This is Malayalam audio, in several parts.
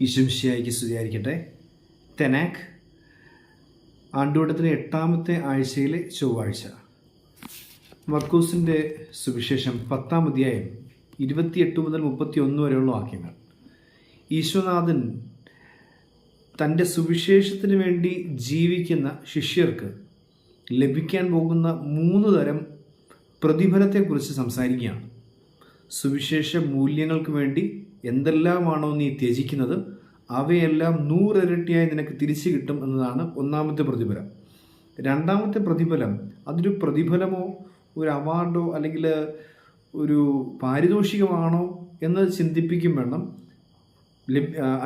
ഈശംശിയായിക്ക് സ്തുതിയായിരിക്കട്ടെ. തെനാക്ക് ആണ്ടുവട്ടത്തിലെ എട്ടാമത്തെ ആഴ്ചയിലെ ചൊവ്വാഴ്ച. മർക്കൂസിന്റെ സുവിശേഷം പത്താം അധ്യായം ഇരുപത്തിയെട്ട് മുതൽ മുപ്പത്തി ഒന്ന് വരെയുള്ള വാക്യങ്ങൾ. ഈശ്വനാഥൻ തന്റെ സുവിശേഷത്തിന് വേണ്ടി ജീവിക്കുന്ന ശിഷ്യർക്ക് ലഭിക്കാൻ പോകുന്ന മൂന്ന് തരം പ്രതിഫലത്തെക്കുറിച്ച് സംസാരിക്കുകയാണ്. സുവിശേഷ മൂല്യങ്ങൾക്ക് വേണ്ടി എന്തെല്ലാമാണോ നീ ത്യജിക്കുന്നത് അവയെല്ലാം നൂറിരട്ടിയായി നിനക്ക് തിരിച്ചു കിട്ടും എന്നതാണ് ഒന്നാമത്തെ പ്രതിഫലം. രണ്ടാമത്തെ പ്രതിഫലം അതൊരു പ്രതിഫലമോ ഒരു അവാർഡോ അല്ലെങ്കിൽ ഒരു പാരിതോഷികമാണോ എന്ന് ചിന്തിപ്പിക്കും വേണം.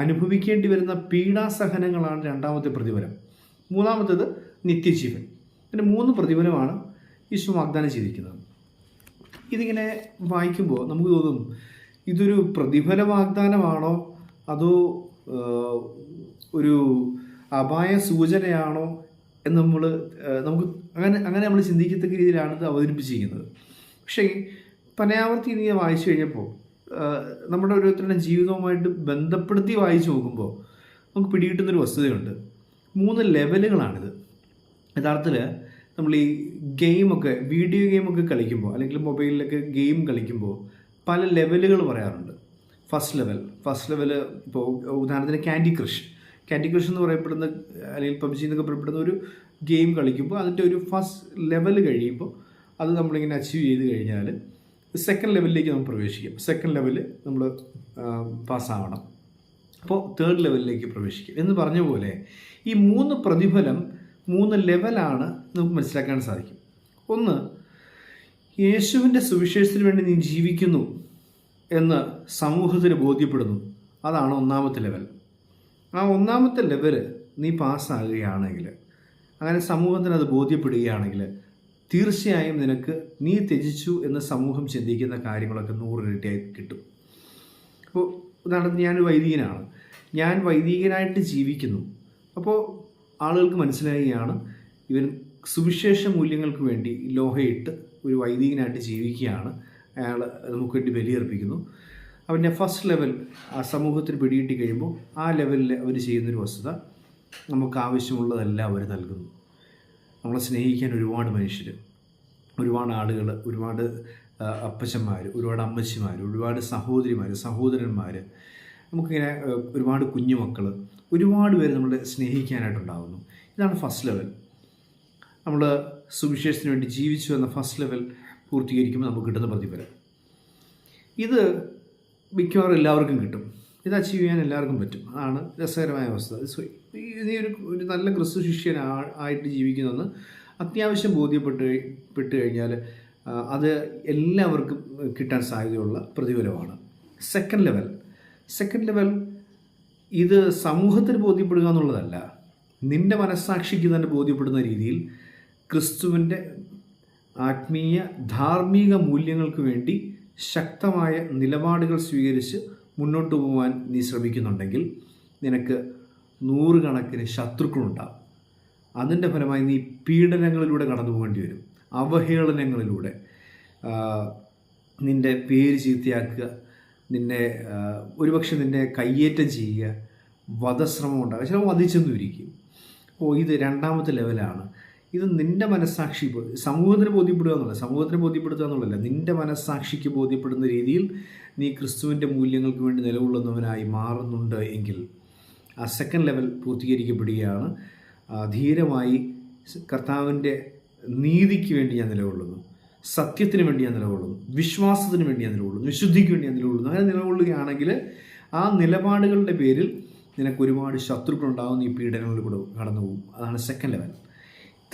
അനുഭവിക്കേണ്ടി വരുന്ന പീഡാസഹനങ്ങളാണ് രണ്ടാമത്തെ പ്രതിഫലം. മൂന്നാമത്തേത് നിത്യജീവൻ. പിന്നെ മൂന്ന് പ്രതിഫലമാണ് ഈശോ വാഗ്ദാനം ചെയ്തിരിക്കുന്നത്. ഇതിങ്ങനെ വായിക്കുമ്പോൾ നമുക്ക് തോന്നും ഇതൊരു പ്രതിഫല വാഗ്ദാനമാണോ അതോ ഒരു അപായ സൂചനയാണോ എന്ന് നമ്മൾ നമുക്ക് അങ്ങനെ അങ്ങനെ നമ്മൾ ചിന്തിക്കത്തക്ക രീതിയിലാണ് ഇത് അവതരിപ്പിച്ചിരിക്കുന്നത്. പക്ഷേ പനയാവർത്തി നീ വായിച്ചു കഴിഞ്ഞപ്പോൾ നമ്മുടെ ഓരോരുത്തരുടെ ജീവിതവുമായിട്ട് ബന്ധപ്പെടുത്തി വായിച്ചു നോക്കുമ്പോൾ നമുക്ക് പിടികിട്ടുന്നൊരു വസ്തുതയുണ്ട്. മൂന്ന് ലെവലുകളാണിത്. യഥാർത്ഥത്തിൽ നമ്മൾ ഈ ഗെയിമൊക്കെ വീഡിയോ ഗെയിമൊക്കെ കളിക്കുമ്പോൾ അല്ലെങ്കിൽ മൊബൈലിലൊക്കെ ഗെയിം കളിക്കുമ്പോൾ പല ലെവലുകൾ പറയാറുണ്ട്. ഫസ്റ്റ് ലെവൽ ഫസ്റ്റ് ലെവൽ ഇപ്പോൾ ഉദാഹരണത്തിന് ക്യാൻഡി ക്രഷ്. ക്യാൻഡി ക്രഷ് എന്ന് പറയപ്പെടുന്ന അല്ലെങ്കിൽ പബ്ജി എന്നൊക്കെ പറയപ്പെടുന്ന ഒരു ഗെയിം കളിക്കുമ്പോൾ അതിന്റെ ഒരു ഫസ്റ്റ് ലെവൽ കഴിയുമ്പോൾ അത് നമ്മളിങ്ങനെ അച്ചീവ് ചെയ്ത് കഴിഞ്ഞാൽ സെക്കൻഡ് ലെവലിലേക്ക് നമ്മൾ പ്രവേശിക്കും. സെക്കൻഡ് ലെവൽ നമ്മൾ പാസ്സാവണം. അപ്പോൾ തേർഡ് ലെവലിലേക്ക് പ്രവേശിക്കും. എന്ന് പറഞ്ഞ പോലെ ഈ മൂന്ന് പ്രതിഫലം മൂന്ന് ലെവലാണ് നമുക്ക് മനസ്സിലാക്കാൻ സാധിക്കും. ഒന്ന് യേശുവിന്റെ സുവിശേഷത്തിന് വേണ്ടി നീ ജീവിക്കുന്നു എന്ന് സമൂഹത്തിന് ബോധ്യപ്പെടുന്നു. അതാണ് ഒന്നാമത്തെ ലെവൽ. ആ ഒന്നാമത്തെ ലെവൽ നീ പാസ്സാകുകയാണെങ്കിൽ അങ്ങനെ സമൂഹത്തിന് അത് ബോധ്യപ്പെടുകയാണെങ്കിൽ തീർച്ചയായും നിനക്ക് നീ ത്യജിച്ചു എന്ന് സമൂഹം ചിന്തിക്കുന്ന കാര്യങ്ങളൊക്കെ നൂറിരട്ടിയായി കിട്ടും. അപ്പോൾ ഉദാഹരണത്തിന് ഞാനൊരു വൈദികനാണ്. ഞാൻ വൈദികനായിട്ട് ജീവിക്കുന്നു. അപ്പോൾ ആളുകൾക്ക് മനസ്സിലാകുകയാണ് ഇവൻ സുവിശേഷ മൂല്യങ്ങൾക്ക് വേണ്ടി ലോഹയിട്ട് ഒരു വൈദികനായിട്ട് ജീവിക്കുകയാണ്. അയാൾ നമുക്ക് വേണ്ടി ബലിയർപ്പിക്കുന്നു. അവന്റെ ഫസ്റ്റ് ലെവൽ ആ സമൂഹത്തിന് പിടികിട്ടി കഴിയുമ്പോൾ ആ ലെവലിൽ അവർ ചെയ്യുന്നൊരു വസ്തുത നമുക്ക് ആവശ്യമുള്ളതെല്ലാം അവർ നൽകുന്നു. നമ്മളെ സ്നേഹിക്കാൻ ഒരുപാട് മനുഷ്യർ ഒരുപാട് ആളുകൾ ഒരുപാട് അപ്പച്ചന്മാർ ഒരുപാട് അമ്മച്ചിമാർ ഒരുപാട് സഹോദരിമാർ സഹോദരന്മാർ നമുക്കിങ്ങനെ ഒരുപാട് കുഞ്ഞുമക്കൾ ഒരുപാട് പേര് നമ്മളെ സ്നേഹിക്കാനായിട്ടുണ്ടാകുന്നു ഇതാണ് ഫസ്റ്റ് ലെവൽ. നമ്മൾ സുവിശേഷത്തിന് വേണ്ടി ജീവിച്ചു എന്ന ഫസ്റ്റ് ലെവൽ പൂർത്തീകരിക്കുമ്പോൾ നമുക്ക് കിട്ടുന്ന പ്രതിഫലം. ഇത് മിക്കവാറും എല്ലാവർക്കും കിട്ടും. ഇത് അച്ചീവ് ചെയ്യാൻ എല്ലാവർക്കും പറ്റും. അതാണ് രസകരമായ അവസ്ഥ. നീ ഒരു ഒരു നല്ല ക്രിസ്തു ശിഷ്യൻ ആയിട്ട് ജീവിക്കുന്നതെന്ന് അത്യാവശ്യം ബോധ്യപ്പെട്ട് പെട്ട് കഴിഞ്ഞാൽ അത് എല്ലാവർക്കും കിട്ടാൻ സാധ്യതയുള്ള പ്രതിഫലമാണ്. Second level. സെക്കൻഡ് ലെവൽ ഇത് സമൂഹത്തിന് ബോധ്യപ്പെടുക എന്നുള്ളതല്ല. നിന്റെ മനസ്സാക്ഷിക്ക് തന്നെ ബോധ്യപ്പെടുന്ന രീതിയിൽ ക്രിസ്തുവിന്റെ ആത്മീയ ധാർമ്മിക മൂല്യങ്ങൾക്ക് വേണ്ടി ശക്തമായ നിലപാടുകൾ സ്വീകരിച്ച് മുന്നോട്ട് പോകാൻ നീ ശ്രമിക്കുന്നുണ്ടെങ്കിൽ നിനക്ക് നൂറുകണക്കിന് ശത്രുക്കളുണ്ടാകും അതിന്റെ ഫലമായി നീ പീഡനങ്ങളിലൂടെ കടന്നു പോകേണ്ടി വരും. അവഹേളനങ്ങളിലൂടെ നിന്റെ പേര് ചീത്തയാക്കുക നിന്നെ ഒരുപക്ഷെ നിന്നെ കയ്യേറ്റം ചെയ്യുക വധശ്രമം ഉണ്ടാകുക ചിലപ്പോൾ വധിച്ചെന്നും ഇരിക്കും അപ്പോൾ ഇത് രണ്ടാമത്തെ ലെവലാണ്. ഇത് നിന്റെ മനസ്സാക്ഷി സമൂഹത്തിന് ബോധ്യപ്പെടുക എന്നുള്ള സമൂഹത്തിന് ബോധ്യപ്പെടുത്തുക എന്നുള്ളതല്ല. നിന്റെ മനസ്സാക്ഷിക്ക് ബോധ്യപ്പെടുന്ന രീതിയിൽ നീ ക്രിസ്തുവിന്റെ മൂല്യങ്ങൾക്ക് വേണ്ടി നിലകൊള്ളുന്നവനായി മാറുന്നുണ്ട് എങ്കിൽ ആ സെക്കൻഡ് ലെവൽ പൂർത്തീകരിക്കപ്പെടുകയാണ്. ധീരമായി കർത്താവിന്റെ നീതിക്ക് വേണ്ടി ഞാൻ നിലകൊള്ളുന്നു. സത്യത്തിന് വേണ്ടി ഞാൻ നിലകൊള്ളുന്നു. വിശ്വാസത്തിന് വേണ്ടി ഞാൻ നിലകൊള്ളുന്നു. വിശുദ്ധിക്ക് വേണ്ടി ഞാൻ നിലകൊള്ളുന്നു. അങ്ങനെ നിലകൊള്ളുകയാണെങ്കിൽ ആ നിലപാടുകളുടെ പേരിൽ നിനക്ക് ഒരുപാട് ശത്രുക്കളുണ്ടാകും ഈ പീഡനങ്ങളിൽ കൂടെ കടന്നു പോകും. അതാണ് സെക്കൻഡ് ലെവൽ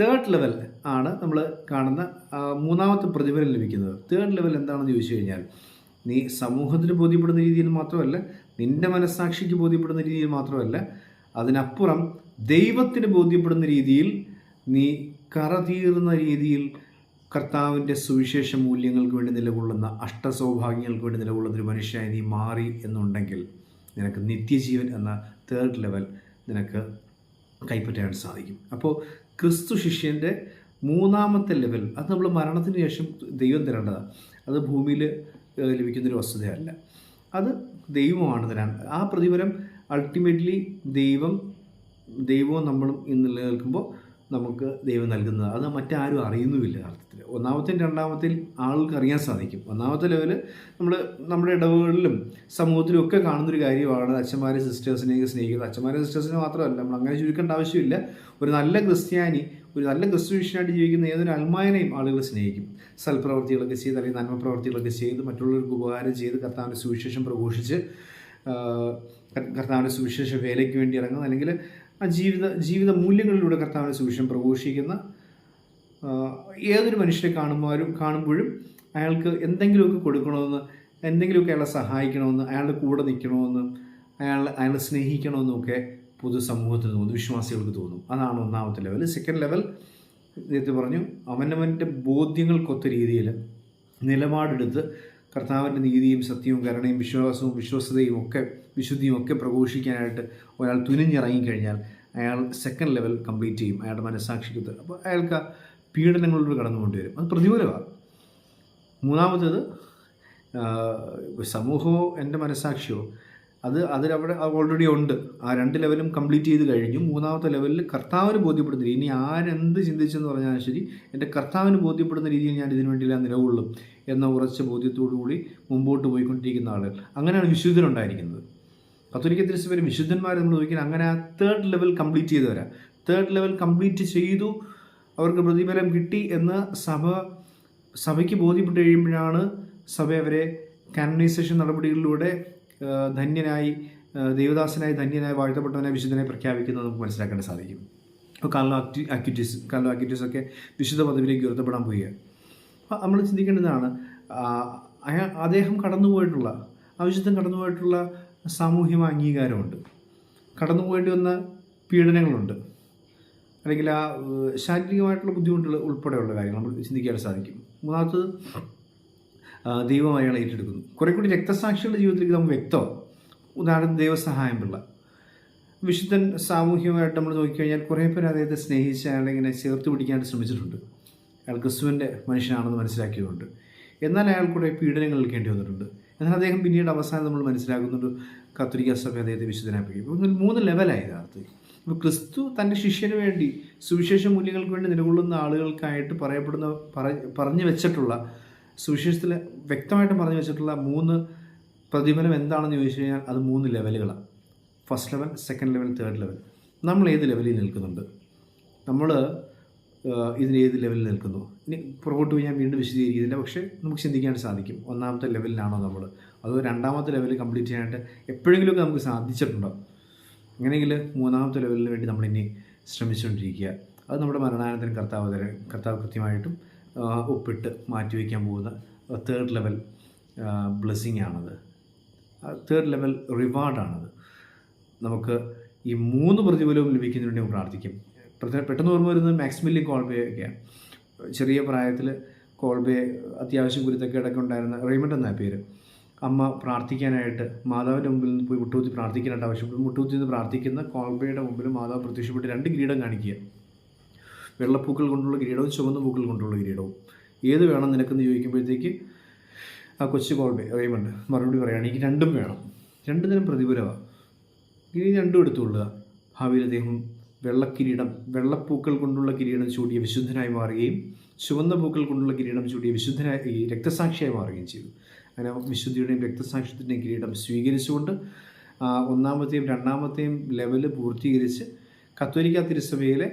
തേർഡ് ലെവൽ ആണ് നമ്മൾ കാണുന്ന മൂന്നാമത്തെ പ്രതിഫലം ലഭിക്കുന്നത്. തേർഡ് ലെവൽ എന്താണെന്ന് ചോദിച്ചു കഴിഞ്ഞാൽ നീ സമൂഹത്തിന് ബോധ്യപ്പെടുന്ന രീതിയിൽ മാത്രമല്ല നിന്റെ മനസ്സാക്ഷിക്ക് ബോധ്യപ്പെടുന്ന രീതിയിൽ മാത്രമല്ല അതിനപ്പുറം ദൈവത്തിന് ബോധ്യപ്പെടുന്ന രീതിയിൽ നീ കറതീർന്ന രീതിയിൽ കർത്താവിന്റെ സുവിശേഷ മൂല്യങ്ങൾക്ക് വേണ്ടി നിലകൊള്ളുന്ന അഷ്ടസൗഭാഗ്യങ്ങൾക്ക് വേണ്ടി നിലകൊള്ളുന്ന ഒരു മനുഷ്യനായി നീ മാറി എന്നുണ്ടെങ്കിൽ നിനക്ക് നിത്യജീവൻ എന്ന തേർഡ് ലെവൽ നിനക്ക് കൈപ്പറ്റാൻ സാധിക്കും. അപ്പോൾ ക്രിസ്തു ശിഷ്യന്റെ മൂന്നാമത്തെ ലെവൽ അത് നമ്മൾ മരണത്തിന് ശേഷം ദൈവം തരേണ്ടതാണ്. അത് ഭൂമിയിൽ ലഭിക്കുന്നൊരു വസ്തുതയല്ല. അത് ദൈവമാണ് തരാൻ. ആ പ്രതിഫലം അൾട്ടിമേറ്റ്ലി ദൈവം ദൈവവും നമ്മളും ഇന്ന് നിലനിൽക്കുമ്പോൾ നമുക്ക് ദൈവം നൽകുന്നത്. അത് മറ്റാരും അറിയുന്നുമില്ല അർത്ഥത്തിൽ ഒന്നാമത്തെയും രണ്ടാമത്തെയും ആൾക്ക് അറിയാൻ സാധിക്കും. ഒന്നാമത്തെ ലെവൽ നമ്മൾ നമ്മുടെ ഇടവുകളിലും സമൂഹത്തിലും ഒക്കെ കാണുന്നൊരു കാര്യമാണ് അച്ഛന്മാരെ സിസ്റ്റേഴ്സിനെയൊക്കെ സ്നേഹിക്കുന്നത്. അച്ഛന്മാരെ സിസ്റ്റേഴ്സിനെ മാത്രമല്ല നമ്മൾ അങ്ങനെ ചുരുക്കേണ്ട ആവശ്യമില്ല. ഒരു നല്ല ക്രിസ്ത്യാനി ഒരു നല്ല ക്രിസ്തു ജീവിക്കുന്ന ഏതൊരു അൽമായനെയും ആളുകൾ സ്നേഹിക്കും. സൽപ്രവർത്തികളൊക്കെ ചെയ്ത് അല്ലെങ്കിൽ നന്മ പ്രവർത്തികളൊക്കെ ചെയ്ത് മറ്റുള്ളവർക്ക് ഉപകാരം ചെയ്ത് കർത്താവിന്റെ സുവിശേഷം പ്രഘോഷിച്ച് കർത്താവിന്റെ സുവിശേഷ വേലയ്ക്ക് വേണ്ടി ഇറങ്ങുന്ന അല്ലെങ്കിൽ ആ ജീവിത ജീവിത മൂല്യങ്ങളിലൂടെ കർത്താവിന്റെ സുവിശേഷം പ്രഘോഷിക്കുന്ന ഏതൊരു മനുഷ്യരെ കാണുമ്പോഴും കാണുമ്പോഴും അയാൾക്ക് എന്തെങ്കിലുമൊക്കെ കൊടുക്കണമെന്ന് എന്തെങ്കിലുമൊക്കെ അയാളെ സഹായിക്കണമെന്ന് അയാളുടെ കൂടെ നിൽക്കണമെന്ന് അയാൾ അയാളെ സ്നേഹിക്കണമെന്നും ഒക്കെ പൊതുസമൂഹത്തിന് തോന്നും വിശ്വാസികൾക്ക് തോന്നും. അതാണ് ഒന്നാമത്തെ ലെവൽ. സെക്കൻഡ് ലെവൽ നേരത്തെ പറഞ്ഞു അവനവന്റെ ബോധ്യങ്ങൾക്കൊത്ത രീതിയിൽ നിലപാടെടുത്ത് കർത്താവിന്റെ നീതിയും സത്യവും കരുണയും വിശ്വാസവും വിശ്വസതയും ഒക്കെ വിശുദ്ധിയും ഒക്കെ പ്രഘോഷിക്കാനായിട്ട് ഒരാൾ തുനിഞ്ഞിറങ്ങിക്കഴിഞ്ഞാൽ അയാൾ സെക്കൻഡ് ലെവൽ കംപ്ലീറ്റ് ചെയ്യും. അയാളുടെ മനസ്സാക്ഷിക്കത്ത് അപ്പോൾ അയാൾക്ക് പീഡനങ്ങളിലൂടെ കടന്നുകൊണ്ട് വരും അത് പ്രതികൂലമാണ്. മൂന്നാമത്തേത് സമൂഹമോ എന്റെ മനസ്സാക്ഷിയോ അത് അതിലവിടെ ഓൾറെഡി ഉണ്ട്. ആ രണ്ട് ലെവലും കംപ്ലീറ്റ് ചെയ്ത് കഴിഞ്ഞു. മൂന്നാമത്തെ ലെവലിൽ കർത്താവിന് ബോധ്യപ്പെടുന്ന രീതി. ഇനി ആരെന്ത് ചിന്തിച്ചെന്ന് പറഞ്ഞാൽ ശരി എന്റെ കർത്താവിന് ബോധ്യപ്പെടുന്ന രീതിയിൽ ഞാൻ ഇതിനു വേണ്ടിയില്ല നിലകൊള്ളും എന്ന ഉറച്ച ബോധ്യത്തോടു കൂടി മുമ്പോട്ട് പോയിക്കൊണ്ടിരിക്കുന്ന ആളുകൾ. അങ്ങനെയാണ് വിശുദ്ധനുണ്ടായിരിക്കുന്നത് കത്തോലിക്ക തിരുസഭയിൽ വിശുദ്ധന്മാർ നമ്മൾ നോക്കിയാൽ അങ്ങനെ ആ തേർഡ് ലെവൽ കംപ്ലീറ്റ് ചെയ്തവരാ. തേർഡ് ലെവൽ കംപ്ലീറ്റ് ചെയ്തു അവർക്ക് പ്രതിഫലം കിട്ടി എന്ന് സഭ സഭയ്ക്ക് ബോധ്യപ്പെട്ട് കഴിയുമ്പോഴാണ് സഭ അവരെ കാനനൈസേഷൻ നടപടികളിലൂടെ ധന്യനായി ദേവദാസനായി ധന്യനായി വാഴ്ത്തപ്പെട്ടവനായി വിശുദ്ധനെ പ്രഖ്യാപിക്കുന്നത് നമുക്ക് മനസ്സിലാക്കാൻ സാധിക്കും. ഇപ്പോൾ കാർലോ ആക്ടി ആക്ടിവിറ്റീസ് കാർലോ ആക്ടിവിറ്റീസ് ഒക്കെ വിശുദ്ധ പദവിയിലേക്ക് ഉയർത്തപ്പെടാൻ പോവുകയാണ്. അപ്പോൾ നമ്മൾ ചിന്തിക്കേണ്ടതാണ് അയാൾ അദ്ദേഹം കടന്നുപോയിട്ടുള്ള ആ വിശുദ്ധൻ കടന്നുപോയിട്ടുള്ള സാമൂഹ്യ അംഗീകാരമുണ്ട്. കടന്നുപോയിട്ട് വന്ന പീഡനങ്ങളുണ്ട്. അല്ലെങ്കിൽ ആ ശാരീരികമായിട്ടുള്ള ബുദ്ധിമുട്ടുകൾ ഉൾപ്പെടെയുള്ള കാര്യങ്ങൾ നമ്മൾ ചിന്തിക്കാൻ സാധിക്കും. മൂന്നാമത്തത് ദൈവം അയാളെ ഏറ്റെടുക്കുന്നു. കുറെ കൂടി രക്തസാക്ഷികളുടെ ജീവിതത്തിലേക്ക് നമുക്ക് വ്യക്തമാവും ഉദാഹരണത്തിന് ദൈവസഹായം പിള്ള. വിശുദ്ധൻ സാമൂഹികമായിട്ട് നമ്മൾ നോക്കിക്കഴിഞ്ഞാൽ കുറേ പേര് അദ്ദേഹത്തെ സ്നേഹിച്ച് അയാളെ ഇങ്ങനെ ചേർത്ത് പിടിക്കാനായിട്ട് ശ്രമിച്ചിട്ടുണ്ട്. അയാൾ ക്രിസ്തുവിന്റെ മനുഷ്യനാണെന്ന് മനസ്സിലാക്കിയതുകൊണ്ട്. എന്നാൽ അയാൾ കുറേ പീഡനങ്ങൾ എടുക്കേണ്ടി വന്നിട്ടുണ്ട്. എന്നാൽ അദ്ദേഹം പിന്നീട് അവസാനം നമ്മൾ മനസ്സിലാക്കുന്നുണ്ട് കത്തോലിക്ക സഭ അദ്ദേഹത്തെ വിശുദ്ധനായി പ്രഖ്യാപിക്കും മൂന്ന് ലെവലായി യഥാർത്ഥത്തിൽ അപ്പോൾ ക്രിസ്തു തന്റെ ശിഷ്യന് വേണ്ടി സുവിശേഷ മൂല്യങ്ങൾക്ക് വേണ്ടി നിലകൊള്ളുന്ന ആളുകൾക്കായിട്ട് പറയപ്പെടുന്ന പറഞ്ഞു വെച്ചിട്ടുള്ള സുവിശേഷത്തിൽ വ്യക്തമായിട്ട് പറഞ്ഞു വെച്ചിട്ടുള്ള മൂന്ന് പ്രതിഫലം എന്താണെന്ന് ചോദിച്ചു കഴിഞ്ഞാൽ അത് മൂന്ന് ലെവലുകളാണ്. First level second level third level. നമ്മൾ ഏത് ലെവലിൽ നിൽക്കുന്നുണ്ട്? നമ്മൾ ഇതിന് ഏത് ലെവലിൽ നിൽക്കുന്നു? ഇനി പുറകോട്ട് പോയി ഞാൻ വീണ്ടും വിശദീകരിക്കുന്നില്ല. പക്ഷേ നമുക്ക് ചിന്തിക്കാൻ സാധിക്കും. ഒന്നാമത്തെ ലെവലിലാണോ നമ്മൾ അതോ രണ്ടാമത്തെ ലെവൽ കംപ്ലീറ്റ് ചെയ്യാനായിട്ട് എപ്പോഴെങ്കിലുമൊക്കെ നമുക്ക് സാധിച്ചിട്ടുണ്ടോ? അങ്ങനെയെങ്കിൽ മൂന്നാമത്തെ ലെവലിന് വേണ്ടി നമ്മൾ ഇനി ശ്രമിച്ചുകൊണ്ടിരിക്കുക. അത് നമ്മുടെ മരണാനന്തരം കർത്താവ് കർത്താവ് കൃത്യമായിട്ടും ഒപ്പിട്ട് മാറ്റിവെക്കാൻ പോകുന്ന തേർഡ് ലെവൽ ബ്ലെസ്സിങ് ആണത്. തേർഡ് ലെവൽ റിവാർഡാണത് നമുക്ക് ഈ മൂന്ന് പ്രതിഫലവും ലഭിക്കുന്നതിന് വേണ്ടി പ്രാർത്ഥിക്കും. പെട്ടെന്ന് ഓർമ്മ വരുന്നത് മാക്സിമില്ലി കോൾബേ ഒക്കെയാണ്. ചെറിയ പ്രായത്തിൽ കോൾബേ അത്യാവശ്യം കുരുത്തക്കേടൊക്കെ ഉണ്ടായിരുന്ന റെയ്മണ്ട് എന്നാ പേര്. അമ്മ പ്രാർത്ഥിക്കാനായിട്ട് മാതാവിന്റെ മുമ്പിൽ നിന്ന് പോയി മുട്ടുകുത്തി പ്രാർത്ഥിക്കാനായിട്ട് ആവശ്യപ്പെട്ടു. മുട്ടുകുത്തി നിന്ന് പ്രാർത്ഥിക്കുന്ന കോൾബയുടെ മുമ്പിൽ മാതാവ് പ്രത്യക്ഷപ്പെട്ട് രണ്ട് കിരീടം കാണിക്കുക. വെള്ളപ്പൂക്കൾ കൊണ്ടുള്ള കിരീടവും ചുവന്ന പൂക്കൾ കൊണ്ടുള്ള കിരീടവും. ഏത് വേണം നിനക്കെന്ന് ചോദിക്കുമ്പോഴത്തേക്ക് ആ കൊച്ചു കോൾബെ റേമണ്ട് മറുപടി പറയുകയാണ് എനിക്ക് രണ്ടും വേണം. രണ്ടു തരം പ്രതിഫലമാണ് ഇനി രണ്ടും എടുത്തുകൊള്ളുക. ഭാവിയിൽ അദ്ദേഹം വെള്ളക്കിരീടം വെള്ളപ്പൂക്കൾ കൊണ്ടുള്ള കിരീടം ചൂടിയ വിശുദ്ധനായി മാറുകയും ചുവന്ന പൂക്കൾ കൊണ്ടുള്ള കിരീടം ചൂടിയ വിശുദ്ധനായി രക്തസാക്ഷിയായി മാറുകയും ചെയ്തു. അങ്ങനെ വിശുദ്ധിയുടെയും രക്തസാക്ഷിയുടെയും കിരീടം സ്വീകരിച്ചുകൊണ്ട് ഒന്നാമത്തെയും രണ്ടാമത്തെയും ലെവൽ പൂർത്തീകരിച്ച് കത്തോലിക്ക തിരുസഭയിലെ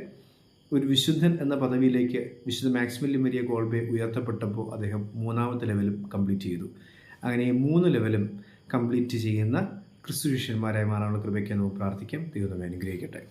ഒരു വിശുദ്ധൻ എന്ന പദവിയിലേക്ക് വിശുദ്ധ മാക്സിമലി മരിയ കോൾബെ ഉയർത്തപ്പെട്ടപ്പോൾ അദ്ദേഹം മൂന്നാമത്തെ ലെവലും കംപ്ലീറ്റ് ചെയ്തു. അങ്ങനെ മൂന്ന് ലെവലും കംപ്ലീറ്റ് ചെയ്യുന്ന ക്രിസ്തു ശിഷ്യന്മാരായി മാറാനുള്ള കൃപയ്ക്ക് നമുക്ക് പ്രാർത്ഥിക്കാം. ദൈവം അനുഗ്രഹിക്കട്ടെ.